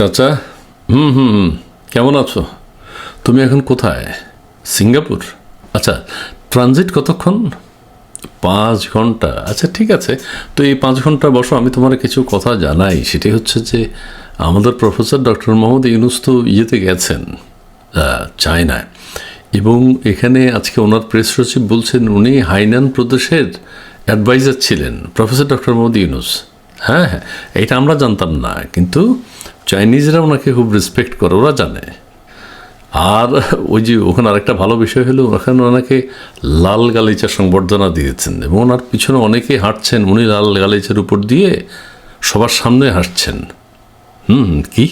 চাচা? হুম হুম হুম। কেমন আছো? তুমি এখন কোথায়? সিঙ্গাপুর? আচ্ছা ট্রানজিট কতক্ষণ? পাঁচ ঘণ্টা। আচ্ছা ঠিক আছে। তো এই পাঁচ ঘণ্টা বসো, আমি তোমার কিছু কথা জানাই। সেটি হচ্ছে যে, আমাদের প্রফেসর ডক্টর মোহাম্মদ ইউনুস তো ইয়েতে গেছেন চায়নায়। এবং এখানে আজকে ওনার প্রেস সচিব বলছেন, উনি হাইনান প্রদেশের অ্যাডভাইজার ছিলেন, প্রফেসর ডক্টর মোহাম্মদ ইউনুস। হ্যাঁ হ্যাঁ এটা আমরা জানতাম না। কিন্তু চাইনিজরা ওনাকে খুব রেসপেক্ট করে, ওরা জানে। আর ওই যে ওখানে আরেকটা ভালো বিষয় হলো, ওখানে ওনাকে লাল গালিচা সংবর্ধনা দিয়েছেন এবং ওনার পিছনে অনেকেই হাঁটছেন, উনি লাল গালিচার উপর দিয়ে সবার সামনে হাঁটছেন। হুম, কি?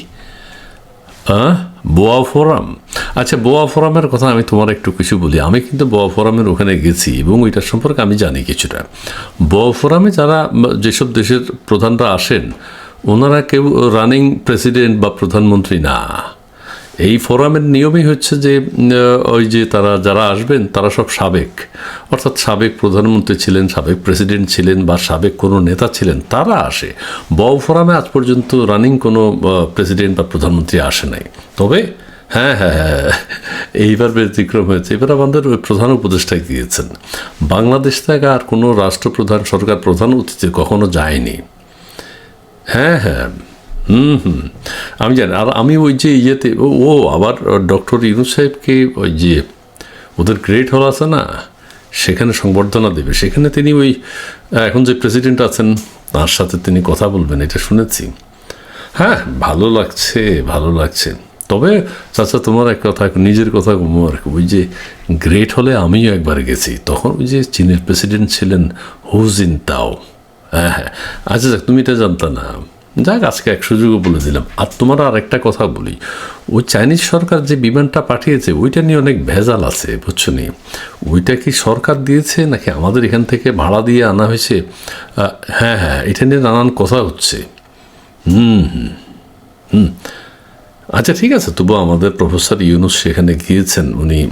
বোয়া ফোরাম? আচ্ছা বোয়া ফোরামের কথা আমি তোমার একটু কিছু বলি। আমি কিন্তু বোয়া ফোরামের ওখানে গেছি এবং ওইটার সম্পর্কে আমি জানি কিছুটা। বোয়া ফোরামে যারা, যেসব দেশের প্রধানরা আসেন ওনারা কেউ রানিং প্রেসিডেন্ট বা প্রধানমন্ত্রী না। এই ফোরামের নিয়মই হচ্ছে যে ওই যে তারা যারা আসবেন, তারা সব সাবেক। অর্থাৎ সাবেক প্রধানমন্ত্রী ছিলেন, সাবেক প্রেসিডেন্ট ছিলেন বা সাবেক কোনো নেতা ছিলেন, তারা আসে। বউ ফোরামে আজ পর্যন্ত রানিং কোনো প্রেসিডেন্ট বা প্রধানমন্ত্রী আসে নাই। তবে হ্যাঁ হ্যাঁ হ্যাঁ এইবার ব্যতিক্রম হয়েছে। এবার আমাদের ওই প্রধান উপদেষ্টা গিয়েছেন বাংলাদেশ থেকে আর কোনো রাষ্ট্রপ্রধান, সরকার প্রধান অতিথি কখনো যায়নি। হ্যাঁ হ্যাঁ। হুম হুম। আমি জানি, আর আমি ওই যে ইয়েতে, ও আবার ডক্টর ইউনুস সাহেবকে ওই যে, ওদের গ্রেট হল আছে না, সেখানে সংবর্ধনা দেবে। সেখানে তিনি ওই, এখন যে প্রেসিডেন্ট আছেন, তার সাথে তিনি কথা বলবেন, এটা শুনেছি। হ্যাঁ ভালো লাগছে ভালো লাগছে। তবে, চাচা, তোমার এক কথা, নিজের কথা আর ওই যে গ্রেট হলে আমিও একবার গেছি। তখন ওই যে চীনের প্রেসিডেন্ট ছিলেন হুজিন তাও। হ্যাঁ হ্যাঁ। আচ্ছা যাক, তুমি এটা জানতা না। যাক, আজকে এক সুযোগও বলে দিলাম আর তোমার আর একটা কথা বলি। ওই চাইনিজ সরকার যে বিমানটা পাঠিয়েছে, ওইটা নিয়ে অনেক ভেজাল আছে, বুঝছ নি? ওইটা কি সরকার দিয়েছে, নাকি আমাদের এখান থেকে ভাড়া দিয়ে আনা হয়েছে? হ্যাঁ হ্যাঁ এটা নিয়ে নানান কথা হচ্ছে। হুম হুম। আচ্ছা ঠিক আছে, তবু আমাদের প্রফেসর ইউনুস সেখানে গিয়েছেন। উনি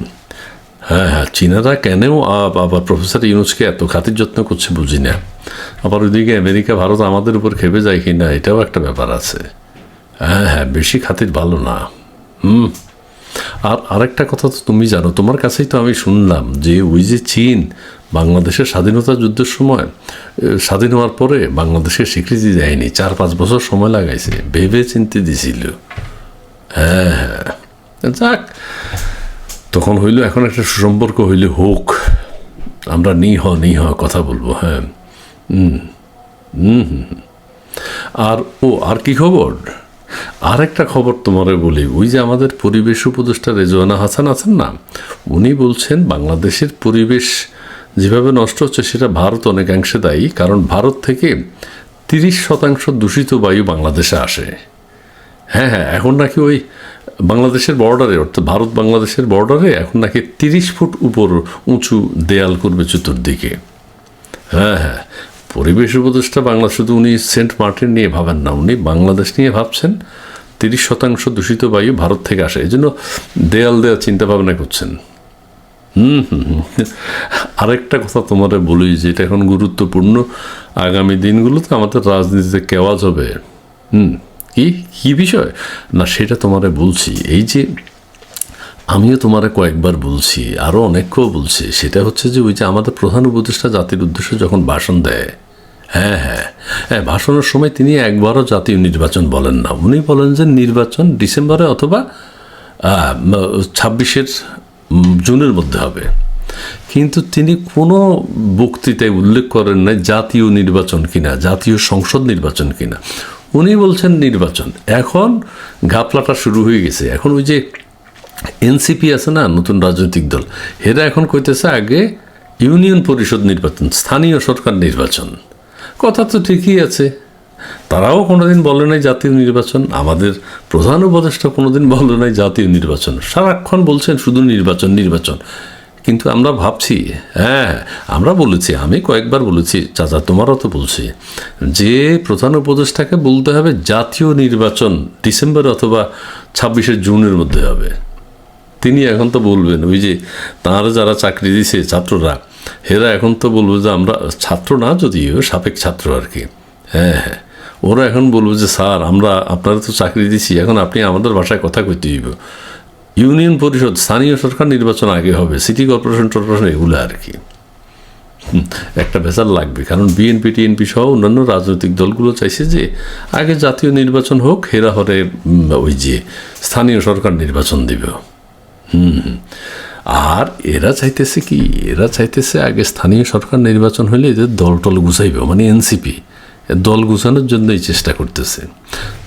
হ্যাঁ হ্যাঁ চীনারা কেনও আ- আবার প্রফেসর ইউনুসকে এত খাতির যত্ন করছে বুঝি না। আবার ওইদিকে আমেরিকা, ভারত আমাদের উপর খেপে যায় কি না, এটাও একটা ব্যাপার আছে। হ্যাঁ হ্যাঁ বেশি খাতির ভালো না। হুম। আর আরেকটা কথা তো তুমি জানো, তোমার কাছেই তো আমি শুনলাম যে ওই যে চীন, বাংলাদেশের স্বাধীনতা যুদ্ধের সময় স্বাধীন হওয়ার পরে বাংলাদেশের স্বীকৃতি দেয়নি, চার পাঁচ বছর সময় লাগাইছে, ভেবে চিনতে দিছিল। হ্যাঁ হ্যাঁ। যাক, তখন হইল এখন একটা সুসম্পর্ক হইলে হোক। আমরা নিহ নিহ কথা বলব হ্যাঁ। হুম হুম হুম। আর, ও, আর কি খবর? আর একটা খবর তোমারে বলি। ওই যে আমাদের পরিবেশ উপদেষ্টা রেজওয়ানা হাসান আছেন না, উনি বলছেন বাংলাদেশের পরিবেশ যেভাবে নষ্ট হচ্ছে, সেটা ভারত অনেকাংশে দায়ী। কারণ ভারত থেকে তিরিশ শতাংশ দূষিত বায়ু বাংলাদেশে আসে। হ্যাঁ হ্যাঁ এখন নাকি ওই বাংলাদেশের বর্ডারে অর্থাৎ ভারত বাংলাদেশের বর্ডারে এখন নাকি তিরিশ ফুট উপর উঁচু দেয়াল করবে চতুর্দিকে। হ্যাঁ হ্যাঁ পরিবেশ উপদেষ্টা বাংলা শুধু উনি সেন্ট মার্টিন নিয়ে ভাবেন না, উনি বাংলাদেশ নিয়ে ভাবছেন। তিরিশ শতাংশ দূষিত বায়ু ভারত থেকে আসে। এই জন্য দেয়াল দেওয়ার চিন্তা ভাবনা করছেন। হুম হুম। আরেকটা কথা তোমারে বলি যে এটা এখন গুরুত্বপূর্ণ, আগামী দিনগুলোতে আমাদের রাজনীতিতে কেওয়াজ হবে। হুম, কি? কি বিষয়? না, সেটা তোমারে বলছি। এই যে আমিও তোমারে কয়েকবার বলছি আরও অনেককেও বলছি। সেটা হচ্ছে যে ওই যে আমাদের প্রধান উপদেষ্টা জাতির উদ্দেশ্যে যখন ভাষণ দেয় হ্যাঁ হ্যাঁ। হ্যাঁ ভাষণের সময় তিনি একবারও জাতীয় নির্বাচন বলেন না। উনি বলেন যে নির্বাচন ডিসেম্বরে অথবা ছাব্বিশের জুনের মধ্যে হবে। কিন্তু তিনি কোনো বক্তৃতায় উল্লেখ করেন না জাতীয় নির্বাচন কিনা, জাতীয় সংসদ নির্বাচন কিনা। উনি বলছেন নির্বাচন। এখন ঘাপলাটা শুরু হয়ে গেছে। এখন ওই যে এনসিপি আছে না, নতুন রাজনৈতিক দল, এরা এখন কইতেছে আগে ইউনিয়ন পরিষদ নির্বাচন, স্থানীয় সরকার নির্বাচন। কথা তো ঠিকই আছে। তারাও কোনোদিন বলে নাই জাতীয় নির্বাচন। আমাদের প্রধান উপদেষ্টা কোনোদিন বলে নাই জাতীয় নির্বাচন। সারাক্ষণ বলছেন শুধু নির্বাচন নির্বাচন। কিন্তু আমরা ভাবছি হ্যাঁ আমরা বলেছি, আমি কয়েকবার বলেছি, চাচা তোমারও তো বলছি, যে প্রধান উপদেষ্টাকে বলতে হবে জাতীয় নির্বাচন ডিসেম্বর অথবা ছাব্বিশে জুনের মধ্যে হবে। তিনি এখন তো বলবেন, ওই যে তাঁর যারা চাকরি দিছে, ছাত্ররা এরা এখন তো বলব যে আমরা ছাত্র না যদিও সাবেক ছাত্র আর কি। হ্যাঁ হ্যাঁ। ওরা এখন বলব যে, স্যার, আমরা আপনারা তো চাকরি দিছি, এখন আপনি আমাদের ভাষায় কথা কইতে হইব। ইউনিয়ন পরিষদ, স্থানীয় সরকার নির্বাচন আগে হবে, সিটি কর্পোরেশন টর্পোরেশন এগুলো আর কি। একটা ভেজাল লাগবে, কারণ বিএনপি, টিএনপি সহ অন্যান্য রাজনৈতিক দলগুলো চাইছে যে, আগে জাতীয় নির্বাচন হোক, হেরা হরে ওই যে, স্থানীয় সরকার নির্বাচন দিবে। হুম। আর এরা চাইতেছে কি? এরা চাইতেছে আগে স্থানীয় সরকার নির্বাচন হলে এদের দল টল গুছাইবে মানে এনসিপি। দল গুছানোর জন্যই চেষ্টা করতেছে।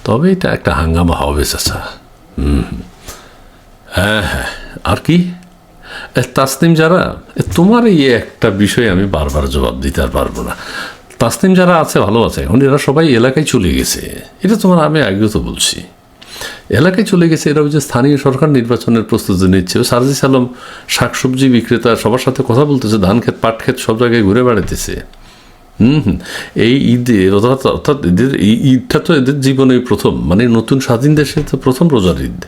তবে এটা একটা হাঙ্গামা হবে, চাচা। হুম হ্যাঁ হ্যাঁ। আর কি? তাসনিম যারা তোমার এই একটা বিষয়ে আমি বারবার জবাব দিতে আর পারব না। তাসনিম যারা আছে, ভালো আছে। এখন এরা সবাই এলাকায় চলে গেছে। এটা তোমার আমি আগেও তো বলছি। এলাকায় চলে গেছে এরা যে স্থানীয় সরকার নির্বাচনের প্রস্তুতি নিচ্ছে। সার্জিস আলম শাকসবজি বিক্রেতা সবার সাথে কথা বলতেছে, ধান ক্ষেত, পাট ক্ষেত সব জায়গায় ঘুরে বেড়াইতেছে। হুম হুম। এই ঈদে, অর্থাৎ অর্থাৎ এদের, এই ঈদটা তো এদের জীবনে প্রথম মানে নতুন স্বাধীন দেশে তো প্রথম রোজার ঈদ।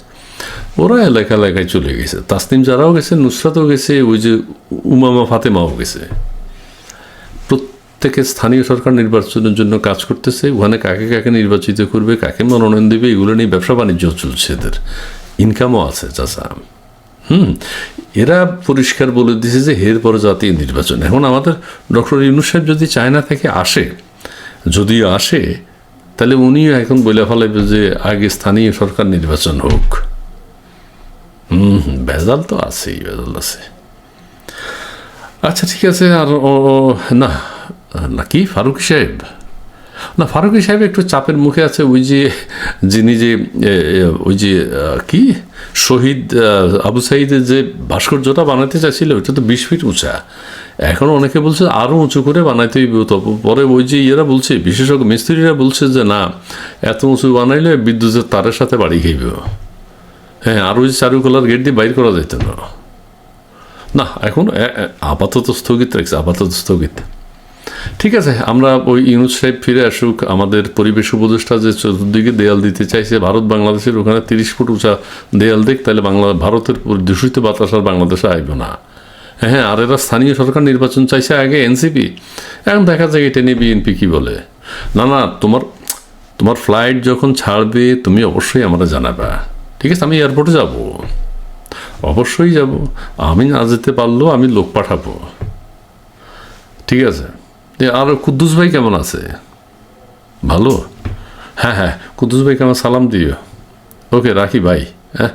ওরা এলাকা এলাকায় চলে গেছে। তাসনিম যারাও গেছে, নুসরাতও গেছে, ওই যে উমামা ফাতেমাও গেছে। প্রত্যেকে স্থানীয় সরকার নির্বাচনের জন্য কাজ করতেছে। ওখানে কাকে কাকে নির্বাচিত করবে, কাকে মনোনয়ন দেবে, এগুলো নিয়ে ব্যবসা বাণিজ্য চলছে এদের। ইনকামও আছে, চাচা। হুম, এরা পরিষ্কার বলে দিছে যে এর পরে জাতীয় নির্বাচন। এখন আমাদের ডক্টর ইউনুস সাহেব যদি চায়না থেকে আসে, যদি আসে, তাহলে উনিও এখন বলে ফেলাইবে যে আগে স্থানীয় সরকার নির্বাচন হোক। হুম ভেজাল তো আছেই, ভেজাল আছে। আচ্ছা ঠিক আছে, আর না না ফারুক সাহেব। না, ফারুকি সাহেব একটু চাপের মুখে আছে, ওই যে, যিনি যে ওই যে কি? শহীদ আবু সাইদের যে ভাস্কর্যটা বানাতে চাইছিল, ওইটা তো বিশ ফিট উঁচা। এখন অনেকে বলছে আরও উঁচু করে বানাইতে তো পরে ওই যে ইয়েরা বলছে, বিশেষজ্ঞ মিস্ত্রিরা বলছে যে, না, এত উঁচু বানাইলে বিদ্যুতের তারের সাথে বাড়ি খাইব। হ্যাঁ আর ওই চারুকলার গেট দিয়ে বাইর করা যেত না। না, এখন আপাতত স্থগিত রাখছে, আপাতত স্থগিত। ঠিক আছে, আমরা ওই ইউনুস সাহেব ফিরে আসুক, আমাদের পরিবেশ উপদেষ্টা যে চতুর্দিকে দেয়াল দিতে চাইছে, ভারত বাংলাদেশের ওখানে তিরিশ ফুট উঁচা দেয়াল দিক তাহলে বাংলা, ভারতের দূষিত বাতাস আর বাংলাদেশে আসবে না। হ্যাঁ আর এরা স্থানীয় সরকার নির্বাচন চাইছে আগে এনসিপি। এখন দেখা যায় এটা নিয়ে বিএনপি কি বলে। না না, তোমার তোমার ফ্লাইট যখন ছাড়বে, তুমি অবশ্যই আমরা জানাবা। ঠিক আছে, আমি এয়ারপোর্টে যাব। অবশ্যই যাব। আমি না যেতে পারলেও আমি লোক পাঠাবো। ঠিক আছে? আর কুদ্দুস ভাই কেমন আছে? ভালো? হ্যাঁ হ্যাঁ কুদ্দুস ভাইকে আমার সালাম দিও। ওকে, রাখি ভাই হ্যাঁ?